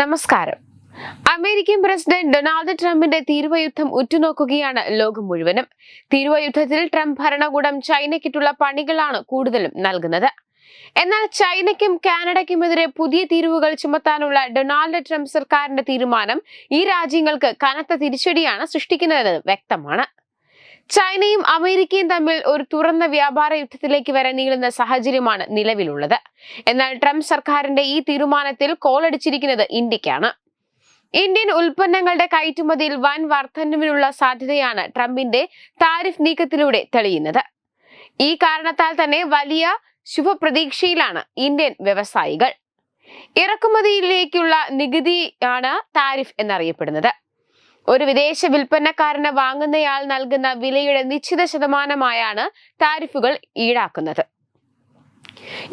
നമസ്കാരം. American president Donald ട്രംപിന്റെ തീരുവയുദ്ധം ഉറ്റുനോക്കുകയാണ് ലോകം മുഴുവനും. തീരുവയുദ്ധത്തിൽ ട്രംപ് ഭരണകൂടം ചൈനയ്ക്കിട്ടുള്ള പണികളാണ് കൂടുതലും നൽകുന്നത്. എന്നാൽ ചൈനയ്ക്കും കാനഡയ്ക്കുമെതിരെ പുതിയ തീരുവകൾ ചുമത്താനുള്ള ഡൊണാൾഡ് ട്രംപ് സർക്കാരിന്റെ തീരുമാനം ഈ രാജ്യങ്ങൾക്ക് കനത്ത തിരിച്ചടിയാണ് സൃഷ്ടിക്കുന്നതെന്ന് വ്യക്തമാണ്. ചൈനയും അമേരിക്കയും തമ്മിൽ ഒരു തുറന്ന വ്യാപാര യുദ്ധത്തിലേക്ക് വരെ നീളുന്ന സാഹചര്യമാണ് നിലവിലുള്ളത്. എന്നാൽ ട്രംപ് സർക്കാരിന്റെ ഈ തീരുമാനത്തിൽ കോളടിച്ചിരിക്കുന്നത് ഇന്ത്യക്കാണ്. ഇന്ത്യൻ ഉൽപ്പന്നങ്ങളുടെ കയറ്റുമതിയിൽ വൻ വർധനവിനുള്ള സാധ്യതയാണ് ട്രംപിന്റെ താരിഫ് നീക്കത്തിലൂടെ തെളിയുന്നത്. ഈ കാരണത്താൽ തന്നെ വലിയ ശുഭപ്രതീക്ഷയിലാണ് ഇന്ത്യൻ വ്യവസായികൾ. ഇറക്കുമതിയിലേക്കുള്ള നികുതിയാണ് താരിഫ് എന്നറിയപ്പെടുന്നത്. ഒരു വിദേശ വിൽപ്പനക്കാരന് വാങ്ങുന്നയാൾ നൽകുന്ന വിലയുടെ നിശ്ചിത ശതമാനമായാണ് താരിഫുകൾ ഈടാക്കുന്നത്.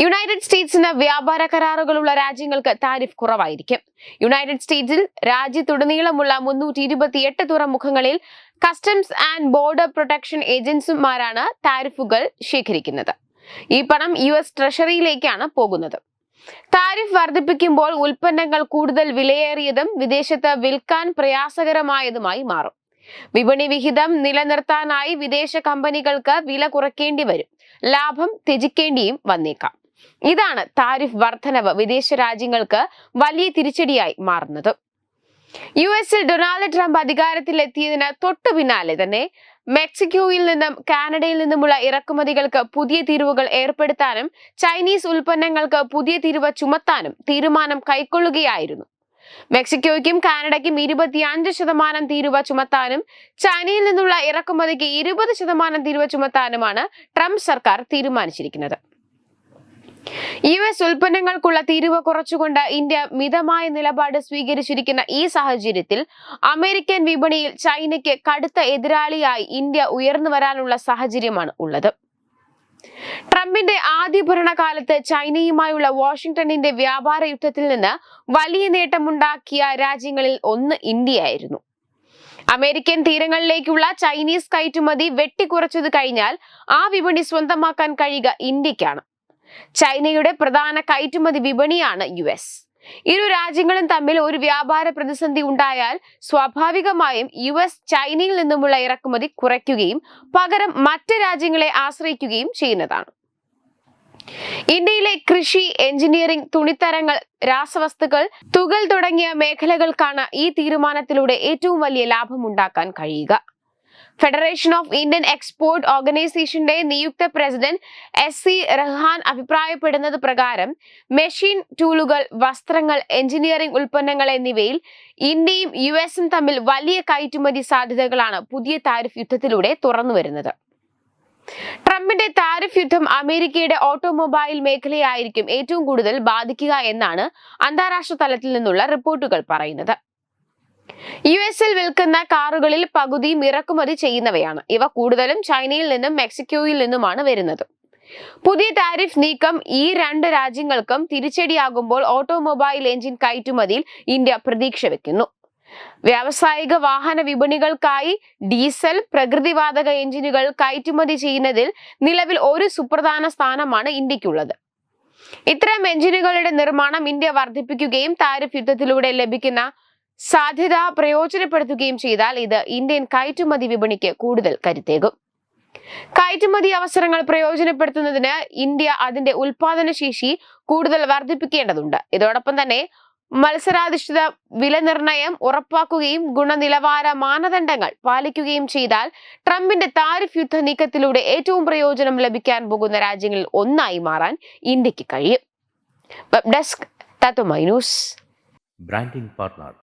യുണൈറ്റഡ് സ്റ്റേറ്റ്സിന് വ്യാപാര കരാറുകളുള്ള രാജ്യങ്ങൾക്ക് താരിഫ് കുറവായിരിക്കും. യുണൈറ്റഡ് സ്റ്റേറ്റ്സിൽ രാജ്യത്തുടനീളമുള്ള മുന്നൂറ്റി ഇരുപത്തിയെട്ട് തുറമുഖങ്ങളിൽ കസ്റ്റംസ് ആൻഡ് ബോർഡർ പ്രൊട്ടക്ഷൻ ഏജൻസിമാരാണ് താരിഫുകൾ ശേഖരിക്കുന്നത്. ഈ പണം യു എസ് ട്രഷറിയിലേക്കാണ് പോകുന്നത്. താരിഫ് വർദ്ധിപ്പിക്കുമ്പോൾ ഉൽപ്പന്നങ്ങൾ കൂടുതൽ വിലയേറിയതും വിദേശത്ത് വിൽക്കാൻ പ്രയാസകരമായതുമായി മാറും. വിപണി വിഹിതം നിലനിർത്താനായി വിദേശ കമ്പനികൾക്ക് വില കുറയ്ക്കേണ്ടി വരും. ലാഭം ത്യജിക്കേണ്ടിയും വന്നേക്കാം. ഇതാണ് താരിഫ് വർധനവ് വിദേശ രാജ്യങ്ങൾക്ക് വലിയ തിരിച്ചടിയായി മാറുന്നത്. യു എസിൽ ഡൊണാൾഡ് ട്രംപ് അധികാരത്തിലെത്തിയതിന് തൊട്ടു പിന്നാലെ തന്നെ മെക്സിക്കോയിൽ നിന്നും കാനഡയിൽ നിന്നുമുള്ള ഇറക്കുമതികൾക്ക് പുതിയ തീരുവകൾ ഏർപ്പെടുത്താനും ചൈനീസ് ഉൽപ്പന്നങ്ങൾക്ക് പുതിയ തീരുവ ചുമത്താനും തീരുമാനം കൈക്കൊള്ളുകയായിരുന്നു. മെക്സിക്കോയ്ക്കും കാനഡയ്ക്കും ഇരുപത്തിയഞ്ച് ശതമാനം തീരുവ ചുമത്താനും ചൈനയിൽ നിന്നുള്ള ഇറക്കുമതിക്ക് ഇരുപത് ശതമാനം തീരുവ ചുമത്താനുമാണ് ട്രംപ് സർക്കാർ തീരുമാനിച്ചിരിക്കുന്നത്. യു എസ് ഉൽപ്പന്നങ്ങൾക്കുള്ള തീരുവ കുറച്ചുകൊണ്ട് ഇന്ത്യ മിതമായ നിലപാട് സ്വീകരിച്ചിരിക്കുന്ന ഈ സാഹചര്യത്തിൽ അമേരിക്കൻ വിപണിയിൽ ചൈനയ്ക്ക് കടുത്ത എതിരാളിയായി ഇന്ത്യ ഉയർന്നു വരാനുള്ള സാഹചര്യമാണ് ഉള്ളത്. ട്രംപിന്റെ ആദ്യ ഭരണകാലത്ത് ചൈനയുമായുള്ള വാഷിംഗ്ടണിന്റെ വ്യാപാര യുദ്ധത്തിൽ നിന്ന് വലിയ നേട്ടമുണ്ടാക്കിയ രാജ്യങ്ങളിൽ ഒന്ന് ഇന്ത്യയായിരുന്നു. അമേരിക്കൻ തീരങ്ങളിലേക്കുള്ള ചൈനീസ് കയറ്റുമതി വെട്ടിക്കുറച്ചത് കഴിഞ്ഞാൽ ആ വിപണി സ്വന്തമാക്കാൻ കഴിയുക ഇന്ത്യക്കാണ്. ചൈനയുടെ പ്രധാന കയറ്റുമതി വിപണിയാണ് യു എസ്. ഇരു രാജ്യങ്ങളും തമ്മിൽ ഒരു വ്യാപാര പ്രതിസന്ധി ഉണ്ടായാൽ സ്വാഭാവികമായും യു എസ് ചൈനയിൽ നിന്നുമുള്ള ഇറക്കുമതി കുറയ്ക്കുകയും പകരം മറ്റ് രാജ്യങ്ങളെ ആശ്രയിക്കുകയും ചെയ്യുന്നതാണ്. ഇന്ത്യയിലെ കൃഷി എഞ്ചിനീയറിംഗ് തുണിത്തരങ്ങൾ രാസവസ്തുക്കൾ തുകൽ തുടങ്ങിയ മേഖലകൾക്കാണ് ഈ തീരുമാനത്തിലൂടെ ഏറ്റവും വലിയ ലാഭമുണ്ടാക്കാൻ കഴിയുക. ഫെഡറേഷൻ ഓഫ് ഇന്ത്യൻ എക്സ്പോർട്ട് ഓർഗനൈസേഷന്റെ നിയുക്ത പ്രസിഡന്റ് എസ് സി റഹാൻ അഭിപ്രായപ്പെടുന്നത് പ്രകാരം മെഷീൻ ടൂളുകൾ വസ്ത്രങ്ങൾ എഞ്ചിനീയറിംഗ് ഉൽപ്പന്നങ്ങൾ എന്നിവയിൽ ഇന്ത്യയും യു എസും തമ്മിൽ വലിയ കയറ്റുമതി സാധ്യതകളാണ് പുതിയ താരിഫ് യുദ്ധത്തിലൂടെ തുറന്നു വരുന്നത്. ട്രംപിന്റെ താരിഫ് യുദ്ധം അമേരിക്കയുടെ ഓട്ടോമൊബൈൽ മേഖലയായിരിക്കും ഏറ്റവും കൂടുതൽ ബാധിക്കുക എന്നാണ് അന്താരാഷ്ട്ര തലത്തിൽ നിന്നുള്ള റിപ്പോർട്ടുകൾ പറയുന്നത്. യു എസിൽ വിൽക്കുന്ന കാറുകളിൽ പകുതിയും ഇറക്കുമതി ചെയ്യുന്നവയാണ്. ഇവ കൂടുതലും ചൈനയിൽ നിന്നും മെക്സിക്കോയിൽ നിന്നുമാണ് വരുന്നത്. പുതിയ താരിഫ് നീക്കം ഈ രണ്ട് രാജ്യങ്ങൾക്കും തിരിച്ചടിയാകുമ്പോൾ ഓട്ടോമൊബൈൽ എഞ്ചിൻ കയറ്റുമതിയിൽ ഇന്ത്യ പ്രതീക്ഷ വെക്കുന്നു. വ്യാവസായിക വാഹന വിപണികൾക്കായി ഡീസൽ പ്രകൃതിവാതക എഞ്ചിനുകൾ കയറ്റുമതി ചെയ്യുന്നതിൽ നിലവിൽ ഒരു സുപ്രധാന സ്ഥാനമാണ് ഇന്ത്യക്കുള്ളത്. ഇത്തരം എഞ്ചിനുകളുടെ നിർമ്മാണം ഇന്ത്യ വർദ്ധിപ്പിക്കുകയും താരിഫ് യുദ്ധത്തിലൂടെ ലഭിക്കുന്ന സാധ്യത പ്രയോജനപ്പെടുത്തുകയും ചെയ്താൽ ഇത് ഇന്ത്യൻ കയറ്റുമതി വിപണിക്ക് കൂടുതൽ കരുത്തേകും. കയറ്റുമതി അവസരങ്ങൾ പ്രയോജനപ്പെടുത്തുന്നതിന് ഇന്ത്യ അതിന്റെ ഉൽപാദന ശേഷി കൂടുതൽ വർദ്ധിപ്പിക്കേണ്ടതുണ്ട്. ഇതോടൊപ്പം തന്നെ മത്സരാധിഷ്ഠിത വില നിർണയം ഉറപ്പാക്കുകയും ഗുണനിലവാര മാനദണ്ഡങ്ങൾ പാലിക്കുകയും ചെയ്താൽ ട്രംപിന്റെ താരിഫ് യുദ്ധ നീക്കത്തിലൂടെ ഏറ്റവും പ്രയോജനം ലഭിക്കാൻ പോകുന്ന രാജ്യങ്ങളിൽ ഒന്നായി മാറാൻ ഇന്ത്യയ്ക്ക് കഴിയും. Web desk branding partner